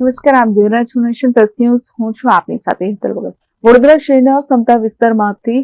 નમસ્કાર આપ જોઈ રહ્યા નેશન પ્લસ ન્યૂઝ. હું છું આપની સાથે હેતલ ભગત. વડોદરા શહેરના સમતા વિસ્તારમાંથી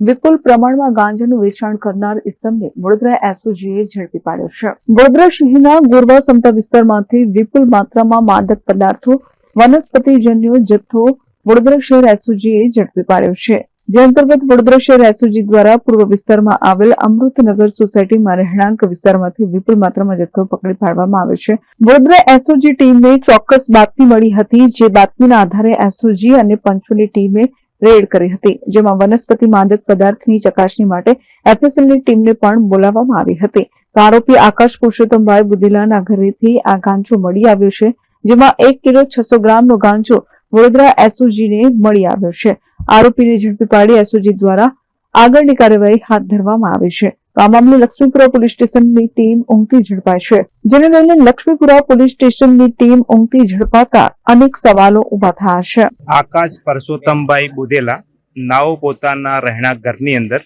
વિપુલ પ્રમાણમાં ગાંજાનું વેચાણ કરનાર ઇસમને વડોદરા એસઓજીએ ઝડપી પાડ્યો છે. વડોદરા શહેરના ગોરવા સમતા વિસ્તારમાંથી વિપુલ માત્રામાં માદક પદાર્થો વનસ્પતિજન્ય જથ્થો વડોદરા શહેર એસઓજીએ ઝડપી પાડ્યો છે. જે અંતર્ગત વડોદરા શહેર એસઓજી દ્વારા પૂર્વ વિસ્તારમાં આવેલ અમૃતનગર સોસાયટીમાં રહેણાંક વિસ્તારમાંથી વિપુલ માત્રામાં જથ્થો પકડી પાડવામાં આવ્યો છે. વડોદરા એસઓજી ટીમને ચોક્કસ બાતમી મળી હતી, જે બાતમીના આધારે એસઓજી અને પંચોની ટીમે રેડ કરી હતી, જેમાં વનસ્પતિ માદક પદાર્થની ચકાસણી માટે એફએસએલની ટીમને પણ બોલાવવામાં આવી હતી. આરોપી આકાશ પુરુષોત્તમભાઈ બુદિલાના ઘરેથી આ ગાંજો મળી આવ્યો છે, જેમાં એક કિલો છસો ગ્રામનો ગાંજો વડોદરા એસઓજીને મળી આવ્યો છે. આરોપીને ઝડપી પાડી એસઓજી દ્વારા આગળની કાર્યવાહી હાથ ધરવામાં આવી છે. આ મામલે લક્ષ્મીપુરા પોલીસ સ્ટેશનની ટીમ ઊંઘતી ઝડપાય છે. જેને લઈને લક્ષ્મીપુરા પોલીસ સ્ટેશનની ટીમ ઊંઘતી ઝડપાતા અનેક સવાલો ઊભા થયા છે. આકાશ પરસોત્તમભાઈ બુધેલા નાઓ પોતાના રહેણાંક ઘરની અંદર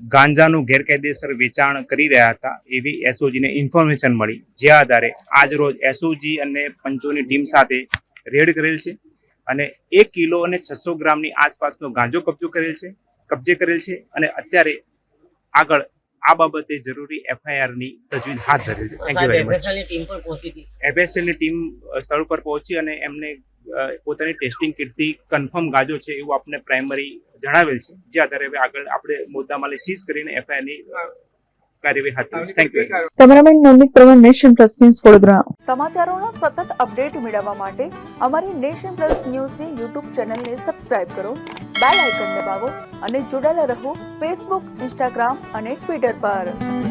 ગાંજાનું ગેરકાયદેસર વેચાણ કરી રહ્યા હતા એવી એસઓજીને ઇન્ફોર્મેશન મળી. જે આધારે આજ રોજ એસઓજી અને પંચોની ટીમ સાથે રેડ કરેલ છે. અને એક કિલો અને છસો ગ્રામની આસપાસનો ગાંજો કબજો કરેલ છે કબજે કરેલ છે અને અત્યારે આગળ આ બાબતે જરૂરી એફઆઈઆરની તજવીજ હાથ ધરેલ છે. થેન્ક યુ વેરી મચ એફએસએલની ટીમ સ્થળ પર પહોંચી અને એમને પોતાની ટેસ્ટિંગ કિટથી કન્ફર્મ ગાજો છે એવું આપણે પ્રાઇમરી જણાવેલ છે. જે આધારે હવે આગળ આપણે મુદ્દા માલે સીઝ કરીને એફઆઈઆરની કાર્યવાહી હાથ ધરી. Thank you cameraman Navneet Praveen Nation Plus News Vadodara. સમાચારોનો સતત અપડેટ મેળવવા માટે અમારી નેશન પ્લસ ન્યૂઝની યુટ્યુબ ચેનલને સબસ્ક્રાઇબ કરો બેલ આઇકન દબાવો અને જોડાયેલા રહો ફેસબુક ઇન્સ્ટાગ્રામ અને ટ્વિટર પર.